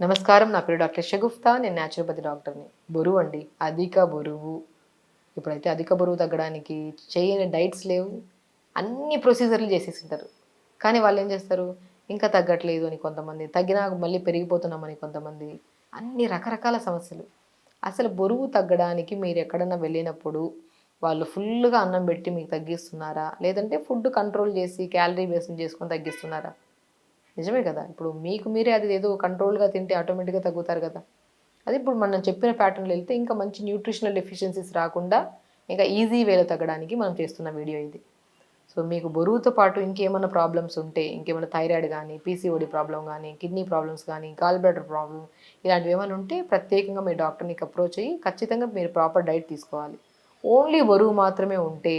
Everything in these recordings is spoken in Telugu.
నమస్కారం నా పేరు డాక్టర్ షగుఫ్తా నేను న్యాచురోపతి డాక్టర్ని. బరువు అండి అధిక బరువు. ఇప్పుడైతే అధిక బరువు తగ్గడానికి చేయని డైట్స్ లేవు. అన్ని ప్రొసీజర్లు చేసేసింటారు. కానీ వాళ్ళు ఏం చేస్తారు? ఇంకా తగ్గట్లేదు అని కొంతమంది తగ్గినా మళ్ళీ పెరిగిపోతున్నామని కొంతమంది అన్ని రకరకాల సమస్యలు. అసలు బరువు తగ్గడానికి మీరు ఎక్కడన్నా వెళ్ళినప్పుడు వాళ్ళు ఫుల్గా అన్నం పెట్టి మీకు తగ్గిస్తున్నారా? లేదంటే ఫుడ్ కంట్రోల్ చేసి క్యాలరీ బేస్ని చేసుకొని తగ్గిస్తున్నారా? నిజమే కదా. ఇప్పుడు మీకు మీరే అది ఏదో కంట్రోల్గా తింటే ఆటోమేటిక్గా తగ్గుతారు కదా. అది ఇప్పుడు మనం చెప్పిన ప్యాటర్న్లో వెళ్తే ఇంకా మంచి న్యూట్రిషనల్ డెఫిషియన్సీస్ రాకుండా ఇంకా ఈజీ వేలో తగ్గడానికి మనం చేస్తున్న వీడియో ఇది. సో మీకు బరువుతో పాటు ఇంకేమైనా ప్రాబ్లమ్స్ ఉంటే ఇంకేమైనా థైరాయిడ్ కానీ పీసీఓడి ప్రాబ్లం కానీ కిడ్నీ ప్రాబ్లమ్స్ కానీ గాల్ బ్లడర్ ప్రాబ్లం ఇలాంటివి ఏమైనా ఉంటే ప్రత్యేకంగా మీ డాక్టర్ని అప్రోచ్ అయ్యి ఖచ్చితంగా మీరు ప్రాపర్ డైట్ తీసుకోవాలి. ఓన్లీ బరువు మాత్రమే ఉంటే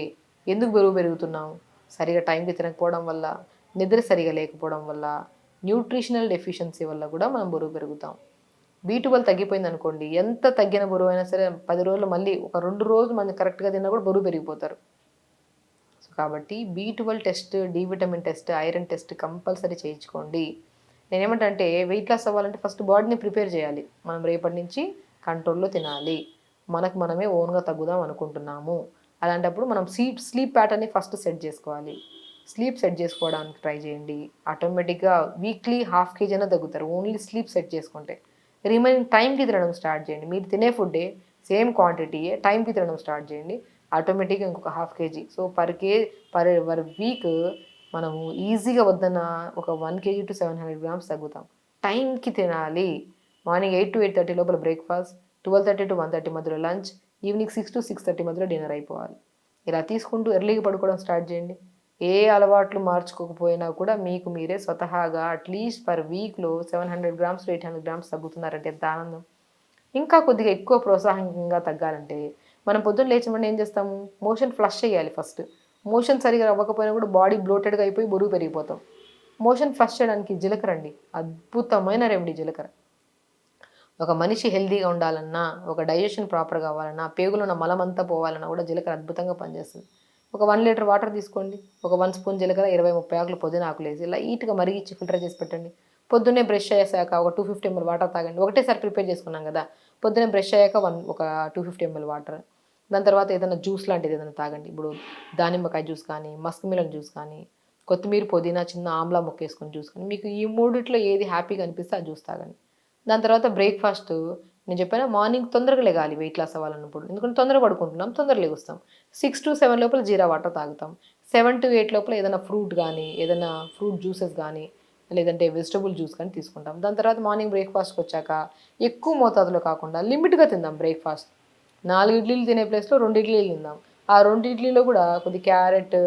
ఎందుకు బరువు పెరుగుతున్నాం సరిగా టైంకి తినకపోవడం వల్ల నిద్ర సరిగా లేకపోవడం వల్ల న్యూట్రిషనల్ డెఫిషియన్సీ వల్ల కూడా మనం బరువు పెరుగుతాం. బీటువల్ తగ్గిపోయింది అనుకోండి ఎంత తగ్గిన బరువు అయినా సరే పది రోజులు మళ్ళీ ఒక రెండు రోజులు మనం కరెక్ట్గా తిన్నా కూడా బరువు పెరిగిపోతారు. సో కాబట్టి B twelve test D vitamin test iron test compulsory చేయించుకోండి. నేనేమంటే వెయిట్ లాస్ అవ్వాలంటే ఫస్ట్ బాడీని ప్రిపేర్ చేయాలి. మనం రేపటి నుంచి కంట్రోల్లో తినాలి. మనకు మనమే ఓన్గా తగ్గుదాం అనుకుంటున్నాము. అలాంటప్పుడు మనం స్లీప్ స్లీప్ ప్యాటర్న్ని ఫస్ట్ సెట్ చేసుకోవాలి. స్లీప్ సెట్ చేసుకోవడానికి ట్రై చేయండి. ఆటోమేటిక్గా వీక్లీ హాఫ్ కేజీ అయినా తగ్గుతారు. ఓన్లీ స్లీప్ సెట్ చేసుకుంటే. రిమైనింగ్ టైంకి తినడం స్టార్ట్ చేయండి. మీరు తినే ఫుడ్డే సేమ్ క్వాంటిటీయే టైంకి తినడం స్టార్ట్ చేయండి. ఆటోమేటిక్గా ఇంకొక half kg so per k per per week మనము ఈజీగా వద్దన్న ఒక one kg to seven hundred grams తగ్గుతాం. టైంకి తినాలి. Morning eight to eight thirty లోపల breakfast twelve thirty to one thirty మధ్యలో lunch evening six to six thirty మధ్యలో డిన్నర్ అయిపోవాలి. ఇలా తీసుకుంటూ ఎర్లీగా పడుకోవడం స్టార్ట్ చేయండి. ఏ అలవాట్లు మార్చుకోకపోయినా కూడా మీకు మీరే స్వతహాగా అట్లీస్ట్ పర్ వీక్లో seven hundred grams eight hundred grams తగ్గుతున్నారంటే ఎంత ఆనందం? ఇంకా కొద్దిగా ఎక్కువ ప్రోత్సాహకంగా తగ్గాలంటే మనం పొద్దున్న లేచినప్పుడు ఏం చేస్తాము? మోషన్ ఫ్లష్ చేయాలి ఫస్ట్. మోషన్ సరిగా అవ్వకపోయినా కూడా బాడీ బ్లోటెడ్గా అయిపోయి బరువు పెరిగిపోతాం. మోషన్ ఫ్లష్ చేయడానికి జీలకర్ర అండి. అద్భుతమైన రెమెడీ జీలకర్ర. ఒక మనిషి హెల్తీగా ఉండాలన్నా ఒక డైజెషన్ ప్రాపర్ కావాలన్నా పేగులో ఉన్న మలమంతా పోవాలన్నా కూడా జీలకర్ర అద్భుతంగా పనిచేస్తుంది. ఒక వన్ లీటర్ వాటర్ తీసుకోండి. ఒక వన్ స్పూన్ జీలకర్ర ఇరవై ముప్పై ఆకులు పొద్దున ఆకులు వేసి లైట్గా మరిగించి ఫిల్టర్ చేసి పెట్టండి. పొద్దున్నే బ్రష్ అయ్యాక ఒక టూ ఫిఫ్టీ ఎంఎల్ వాటర్ తాగండి. ఒకటేసారి ప్రిపేర్ చేసుకున్నాం కదా పొద్దున్నే బ్రష్ అయ్యాక వన్ ఒక టూ ఫిఫ్టీ ఎంఎల్ వాటర్ దాని తర్వాత ఏదైనా జ్యూస్ లాంటిది ఏదైనా తాగండి. ఇప్పుడు దానిమ్మకాయ జ్యూస్ కానీ మస్క్ మిలన్ జ్యూస్ కానీ కొత్తిమీర పుదీనా చిన్న ఆమ్లా ముక్క వేసుకొని జ్యూస్ కానీ మీకు ఈ మూడిట్లో ఏది హ్యాపీగా అనిపిస్తే ఆ జ్యూస్ తాగండి. దాని తర్వాత బ్రేక్ఫాస్ట్ నేను చెప్పాను మార్నింగ్ తొందరగా లేగాలి వెయిట్ లాస్ అవ్వాలన్నప్పుడు. ఎందుకంటే తొందరగా పడుకుంటున్నాం తొందరగా లేగుస్తాం. సిక్స్ టు సెవెన్ లోపల జీరా వాటర్ తాగుతాం. సెవెన్ టు ఎయిట్ లోపల ఏదైనా ఫ్రూట్ కానీ ఏదైనా ఫ్రూట్ జ్యూసెస్ కానీ లేదంటే వెజిటబుల్ జ్యూస్ కానీ తీసుకుంటాం. దాని తర్వాత మార్నింగ్ బ్రేక్ఫాస్ట్కి వచ్చాక ఎక్కువ మోతాదులో కాకుండా లిమిట్గా తిందాం బ్రేక్ఫాస్ట్ నాలుగు ఇడ్లీలు తినే ప్లేస్లో రెండు ఇడ్లీలు తిందాం. ఆ రెండు ఇడ్లీలో కూడా కొద్ది క్యారెట్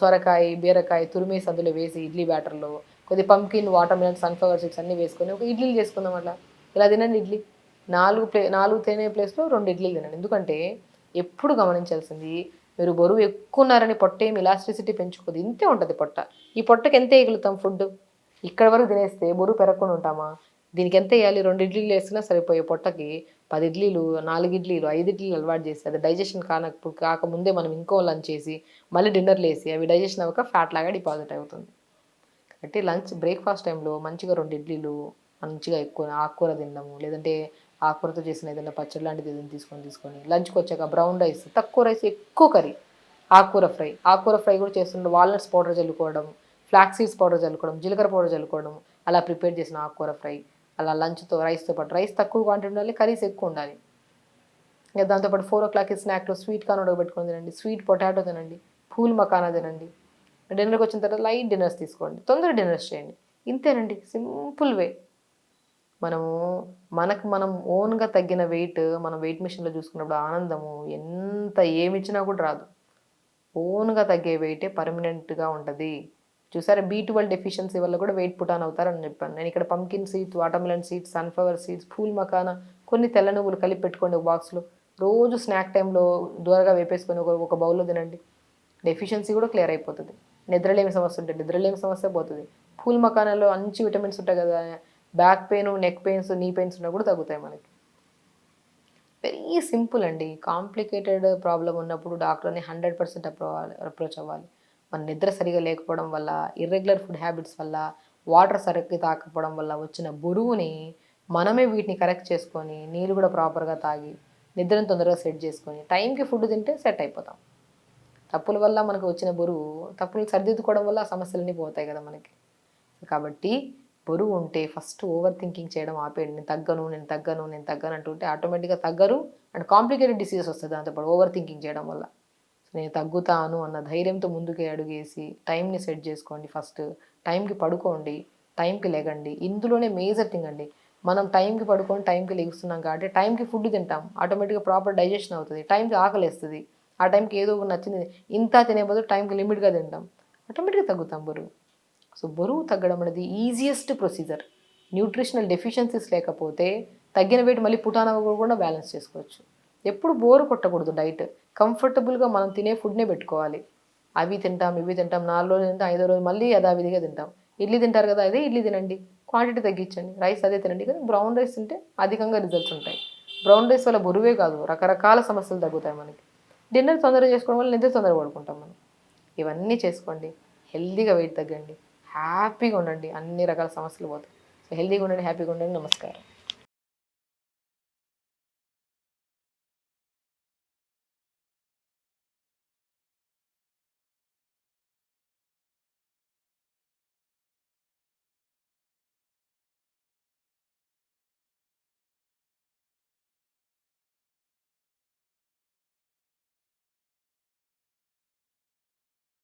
సొరకాయ బీరకాయ తురిమేసి అందులో వేసి ఇడ్లీ బ్యాటర్లో కొద్ది pumpkin watermelon sunflower seeds అన్నీ వేసుకొని ఒక ఇడ్లీలు చేసుకుందాం అట్లా. ఇలా తినండి ఇడ్లీ. నాలుగు ప్లే నాలుగు తినే ప్లేస్లో రెండు ఇడ్లీలు తినండి. ఎందుకంటే ఎప్పుడు గమనించాల్సింది మీరు బరువు ఎక్కువ ఉన్నారని పొట్ట ఏమి ఇలాస్టిసిటీ పెంచుకోదు. ఇంతే ఉంటుంది పొట్ట. ఈ పొట్టకి ఎంత వేయగలుగుతాం ఫుడ్ ఇక్కడ వరకు తినేస్తే బరువు పెరగకుండా ఉంటామా? దీనికి ఎంత వేయాలి? రెండు ఇడ్లీలు వేసినా సరిపోయే పొట్టకి పది ఇడ్లీలు నాలుగు ఇడ్లీలు ఐదు ఇడ్లీలు అలవాటు చేసి అది డైజెషన్ కానప్పుడు కాకముందే మనం ఇంకో లంచ్ చేసి మళ్ళీ డిన్నర్లు వేసి అవి డైజెషన్ అవ్వక ఫ్యాట్ లాగా డిపాజిట్ అవుతుంది. కాబట్టి లంచ్ బ్రేక్ఫాస్ట్ టైంలో మంచిగా రెండు ఇడ్లీలు మంచిగా ఎక్కువ ఆకుకూర తినడము లేదంటే ఆకుకూరతో చేసిన ఏదైనా పచ్చడి లాంటిది ఏదైనా తీసుకొని తీసుకొని లంచ్కి వచ్చాక బ్రౌన్ రైస్ తక్కువ రైస్ ఎక్కువ కర్రీ ఆకుకూర ఫ్రై. ఆకుకూర ఫ్రై కూడా చేస్తుండే వాల్నట్స్ పౌడర్ చల్లుకోవడం ఫ్లాక్ సీడ్స్ పౌడర్ చల్లుకోవడం జీలకర్ర పౌడర్ చల్లుకోవడం అలా ప్రిపేర్ చేసిన ఆకుకూర ఫ్రై అలా లంచ్తో రైస్తో పాటు. రైస్ తక్కువ క్వాంటిటీ ఉండాలి కర్రీస్ ఎక్కువ ఉండాలి. ఇంకా దాంతోపాటు ఫోర్ ఓ క్లాక్కి స్నాక్లో స్వీట్ కార్న్ ఉడకబెట్టుకొని తినండి స్వీట్ పొటాటో తినండి పూల్ మకానా తినండి. డిన్నర్కి వచ్చిన తర్వాత లైట్ డిన్నర్స్ తీసుకోండి తొందరగా డిన్నర్స్ చేయండి. ఇంతేనండి సింపుల్ వే. మనము మనకు మనం ఓన్గా తగ్గిన వెయిట్ మనం వెయిట్ మిషన్లో చూసుకున్నప్పుడు ఆనందము ఎంత ఏమిచ్చినా కూడా రాదు. ఓన్గా తగ్గే వెయిటే పర్మనెంట్గా ఉంటుంది. చూసారా బీ ట్వెల్వ్ డెఫిషియన్సీ వల్ల కూడా వెయిట్ పుటాన్ అవుతారని చెప్పాను. నేను ఇక్కడ pumpkin seeds watermelon seeds sunflower seeds phool makhana కొన్ని తెల్ల నువ్వులు కలిపి పెట్టుకోండి ఒక బాక్స్లో. రోజు స్నాక్ టైంలో దూరగా వేపేసుకొని ఒక ఒక బౌల్లో తినండి. డెఫిషియన్సీ కూడా క్లియర్ అయిపోతుంది. నిద్రలేమి సమస్య ఉంటుంది నిద్రలేమి సమస్య పోతుంది. ఫూల్ మకానాలో మంచి విటమిన్స్ ఉంటాయి కదా back pain neck pains knee pains ఉన్నా కూడా తగ్గుతాయి మనకి. వెరీ సింపుల్ అండి. కాంప్లికేటెడ్ ప్రాబ్లం ఉన్నప్పుడు డాక్టర్ని హండ్రెడ్ పర్సెంట్ అప్రోచ్ అవ్వాలి. మన నిద్ర సరిగా లేకపోవడం వల్ల ఇర్రెగ్యులర్ ఫుడ్ హ్యాబిట్స్ వల్ల వాటర్ సరిగ్గా తాకపోవడం వల్ల వచ్చిన బరువుని మనమే వీటిని కరెక్ట్ చేసుకొని నీళ్ళు కూడా ప్రాపర్గా తాగి నిద్రను తొందరగా సెట్ చేసుకొని టైంకి ఫుడ్ తింటే సెట్ అయిపోతాం. తప్పుల వల్ల మనకు వచ్చిన బరువు తప్పులు సరిదిద్దుకోవడం వల్ల ఆ సమస్యలన్నీ పోతాయి కదా మనకి. కాబట్టి బరువు ఉంటే ఫస్ట్ ఓవర్ థింకింగ్ చేయడం ఆపేయండి. నేను తగ్గను నేను తగ్గను నేను తగ్గను అంటుంటే ఆటోమేటిక్గా తగ్గరు అండ్ కాంప్లికేటెడ్ డిసీజెస్ వస్తుంది దాంతోపాటు ఓవర్ థింకింగ్ చేయడం వల్ల. సో నేను తగ్గుతాను అన్న ధైర్యంతో ముందుకే అడుగేసి టైంని సెట్ చేసుకోండి ఫస్ట్ టైంకి పడుకోండి టైంకి లెగండి. ఇందులోనే మేజర్ థింగ్ అండి. మనం టైంకి పడుకొని టైంకి లెగుస్తున్నాం కాబట్టి టైంకి ఫుడ్ తింటాం. ఆటోమేటిక్గా ప్రాపర్ డైజెషన్ అవుతుంది. టైంకి ఆకలిస్తుంది ఆ టైంకి ఏదో ఒకటి నచ్చింది. ఇంత తినే బదులు టైంకి లిమిట్గా తింటాం. ఆటోమేటిక్గా తగ్గుతాం బరువు. సో బరువు తగ్గడం అనేది ఈజియెస్ట్ ప్రొసీజర్ న్యూట్రిషనల్ డెఫిషియన్సీస్ లేకపోతే తగ్గిన వెయిట్ మళ్ళీ పుటానా కూడా బ్యాలెన్స్ చేసుకోవచ్చు. ఎప్పుడు బోరు కొట్టకూడదు డైట్ కంఫర్టబుల్గా మనం తినే ఫుడ్నే పెట్టుకోవాలి. అవి తింటాం ఇవి తింటాం నాలుగు రోజులు తింటాం ఐదో రోజు మళ్ళీ యథావిధిగా తింటాం. ఇడ్లీ తింటారు కదా అదే ఇడ్లీ తినండి. క్వాంటిటీ తగ్గించండి. రైస్ అదే తినండి. కానీ బ్రౌన్ రైస్ తింటే అధికంగా రిజల్ట్స్ ఉంటాయి. బ్రౌన్ రైస్ వల్ల బరువే కాదు. రకరకాల సమస్యలు తగ్గుతాయి మనకి. డిన్నర్ తొందరగా చేసుకోవడం వల్ల నిద్ర తొందరగా పడుకుంటాం మనం. ఇవన్నీ చేసుకోండి. హెల్దీగా వెయిట్ తగ్గండి. హ్యాపీగా ఉండండి. అన్ని రకాల సమస్యలు పోతాయి. సో హెల్దీగా ఉండండి హ్యాపీగా ఉండండి. నమస్కారం.